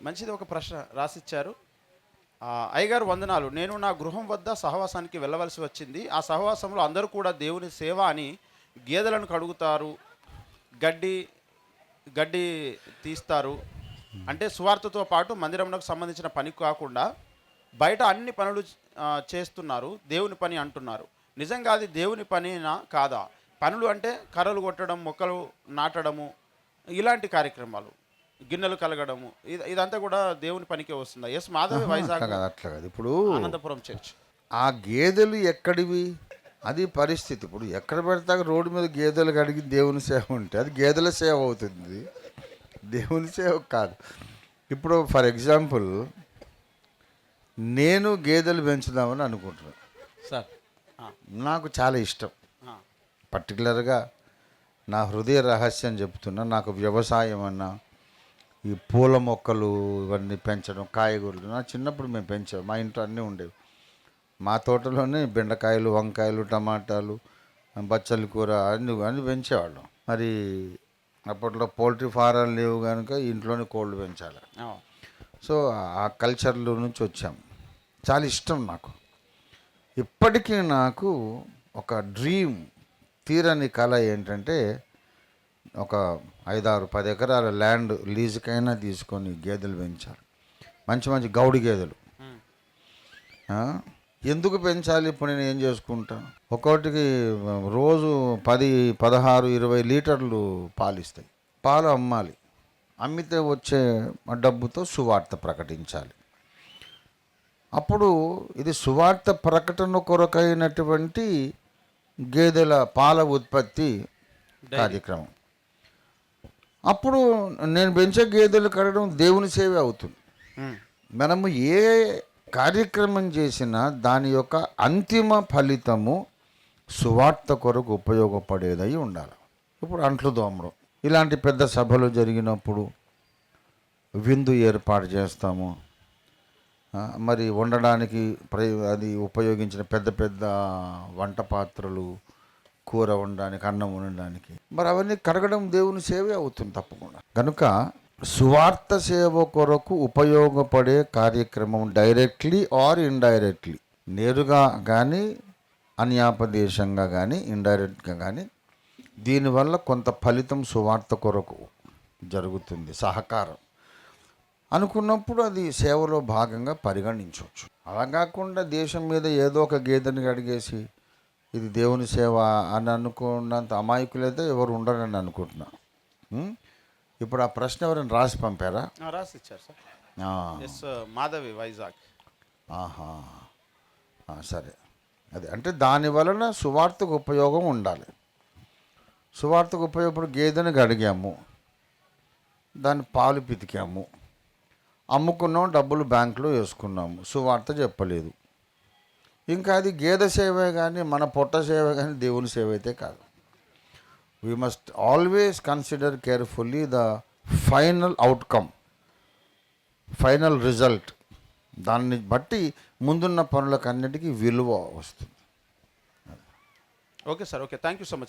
మంచిది ఒక ప్రశ్న రాసిచ్చారు. అయ్యగారు వందనాలు. నేను నా గృహం వద్ద సహవాసానికి వెళ్ళవలసి వచ్చింది. ఆ సహవాసంలో అందరూ కూడా దేవుని సేవ అని గేదెలను కడుగుతారు గడ్డి గడ్డి తీస్తారు. అంటే సువార్తతో పాటు మందిరంలోకి సంబంధించిన పని కాకుండా బయట అన్ని పనులు చేస్తున్నారు. దేవుని పని అంటున్నారు. నిజంగా అది దేవుని పనినా కాదా? పనులు అంటే కర్రలు కొట్టడం మొక్కలు నాటడము ఇలాంటి కార్యక్రమాలు. గిన్నెలు కలగడము. ఇది ఇదంతా కూడా దేవుని పనికే వస్తుందా? ఎస్ మాధవి వైజాగ్ అట్లా కాదు అట్లా కాదు. ఇప్పుడు ఆనందపురం చర్చ్. ఆ గేదెలు ఎక్కడివి? అది పరిస్థితి. ఇప్పుడు ఎక్కడ పెడతా రోడ్డు మీద గేదెలు కడిగి దేవుని సేవ ఉంటే అది గేదెల సేవ అవుతుంది. దేవుని సేవ కాదు. ఇప్పుడు ఫర్ ఎగ్జాంపుల్ నేను గేదెలు పెంచుదామని అనుకుంటున్నాను సార్ నాకు చాలా ఇష్టం. పర్టికులర్గా నా హృదయ రహస్యం చెప్తున్నా నాకు వ్యవసాయం అన్నా ఈ పూల మొక్కలు ఇవన్నీ పెంచడం కాయగూరలు. నా చిన్నప్పుడు మేము పెంచాం మా ఇంట్లో అన్నీ ఉండేవి. మా తోటలోనే బెండకాయలు వంకాయలు టమాటాలు బచ్చలి కూర అన్ని అన్ని పెంచేవాళ్ళం. మరి అప్పట్లో పౌల్ట్రీ ఫారాలు లేవు కనుక ఇంట్లోనే కోళ్ళు పెంచాలి. సో ఆ కల్చర్లో నుంచి వచ్చాం. చాలా ఇష్టం నాకు. ఇప్పటికీ నాకు ఒక డ్రీమ్ తీరని కళ ఏంటంటే ఒక ఐదారు పది ఎకరాల ల్యాండ్ లీజుకైనా తీసుకొని గేదెలు పెంచాలి. మంచి మంచి గౌడి గేదెలు? ఎందుకు పెంచాలి? ఇప్పుడు నేను ఏం చేసుకుంటాను ఒక్కొక్కటికి రోజు పది పదహారు ఇరవై లీటర్లు పాలిస్తాయి. పాలు అమ్మాలి. అమ్మితే వచ్చే డబ్బుతో సువార్త ప్రకటించాలి. అప్పుడు ఇది సువార్త ప్రకటన కొరకైనటువంటి గేదెల పాల ఉత్పత్తి కార్యక్రమం. అప్పుడు నేను పెంచే గేదెలు కడడం దేవుని సేవ అవుతుంది. మనము ఏ కార్యక్రమం చేసినా దాని యొక్క అంతిమ ఫలితము సువార్త కొరకు ఉపయోగపడేదై ఉండాలి. ఇప్పుడు అంట్లు దోమడం ఇలాంటి పెద్ద సభలు జరిగినప్పుడు విందు ఏర్పాటు చేస్తాము. మరి వండడానికి ప్ర అది ఉపయోగించిన పెద్ద పెద్ద వంట పాత్రలు కూర వండడానికి అన్నం వండడానికి. మరి అవన్నీ కడగడం దేవుని సేవే అవుతుంది తప్పకుండా. కనుక సువార్త సేవ కొరకు ఉపయోగపడే కార్యక్రమం డైరెక్ట్లీ ఆర్ ఇండైరెక్ట్లీ. నేరుగా కానీ అన్యాపదేశంగా కానీ ఇండైరెక్ట్గా కానీ దీనివల్ల కొంత ఫలితం సువార్త కొరకు జరుగుతుంది సహకారం. అనుకున్నప్పుడు అది సేవలో భాగంగా పరిగణించవచ్చు. అలా కాకుండా దేశం మీద ఏదో ఒక గేదెని అడిగేసి ఇది దేవుని సేవ అని అనుకున్నంత అమాయకులైతే ఎవరు ఉండరని అనుకుంటున్నా? ఇప్పుడు ఆ ప్రశ్న ఎవరైనా రాసి పంపారా? ఆ, రాసిచ్చారు సార్. మాధవి వైజాగ్. ఆహా. సరే. అది అంటే దాని వలన సువార్తకు ఉపయోగం ఉండాలి. సువార్తకు ఉపయోగపడి గేదెని అడిగాము దాన్ని పాలు పితికాము. అమ్ముకున్నాం డబ్బులు బ్యాంకులో వేసుకున్నాము. సువార్త చెప్పలేదు. ఇంకా అది గేదె సేవే కానీ మన పొట్ట సేవ కానీ దేవుని సేవ అయితే కాదు. We must always consider carefully the final outcome final result దాన్ని బట్టి ముందున్న పనులకన్నిటికీ విలువ వస్తుంది. Okay sir okay thank you so much